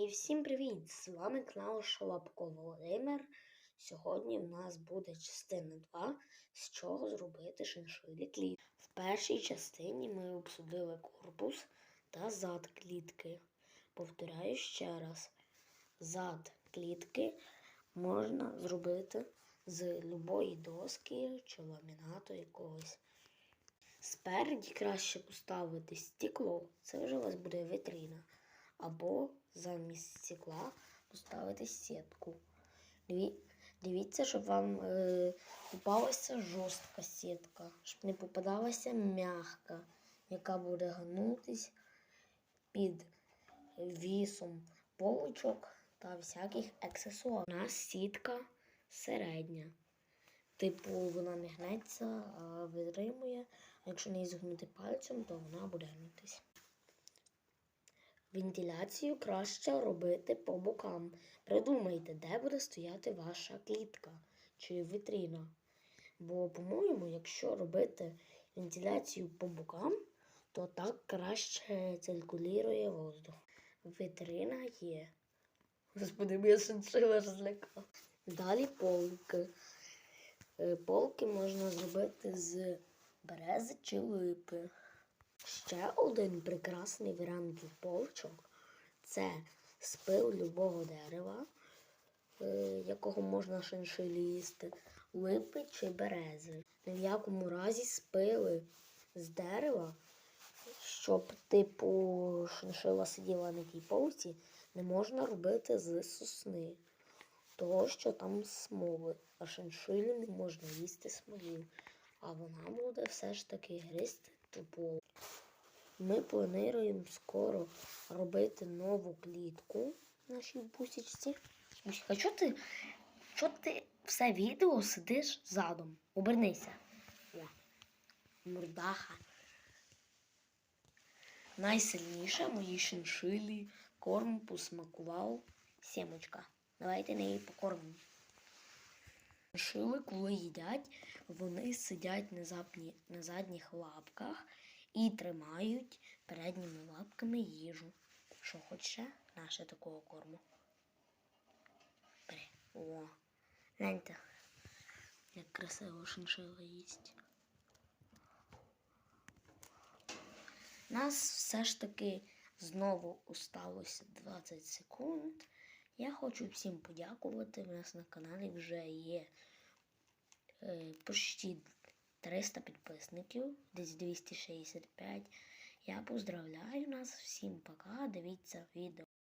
І всім привіт! З вами канал Шалапко Володимир. Сьогодні в нас буде частина 2, з чого зробити шиншилі клітки. В першій частині ми обсудили корпус та зад клітки. Повторяю ще раз: зад клітки можна зробити з любої доски чи ламінату якогось. Спереді краще поставити стекло, це вже у вас буде витрина. Або замість стекла поставити сітку. Дивіться, щоб вам е, попалася жорстка сітка, щоб не попадалася м'яка, яка буде гнутись під вісом полочок та всяких аксесуарів. У нас сітка середня. Типу, вона не гнеться, а витримує. Якщо не зігнути пальцем, то вона буде гнутись. Вентиляцію краще робити по бокам. Придумайте, де буде стояти ваша клітка чи вітрина. Бо, по-моєму, якщо робити вентиляцію по бокам, то так краще циркулює воздух. Вітрина є. Господи, я шиншила злякав. Далі полки. Е, Полки можна зробити з берези чи липи. Ще один прекрасний варіант для полочок це спил любого дерева, е, якого можна шиншилісти, липи чи берези. Ні в якому разі спили з дерева, щоб типу шиншила сиділа на тій полці, не можна робити з сосни. Того, що там смоли, а шиншилі не можна їсти смолів. А вона буде все ж таки гризти ту. Ми плануємо скоро робити нову клітку нашій бусічці. Бусічка, чого ти, чого ти все відео сидиш задом? Обернися. О, мордаха. Найсильніше мої шиншилі корм посмакував сімочка. Давайте неї покормимо. Шиншили, коли їдять, вони сидять на, запні, на задніх лапках і тримають передніми лапками їжу. Що хоче наше такого корму. Бери. О, гляньте, як красиво шиншила їсть. Нас все ж таки знову осталося 20 секунд. Я хочу всім подякувати. У нас на каналі вже є е, почти 300 підписників, десь 265. Я поздравляю нас, всім пока. Дивіться відео.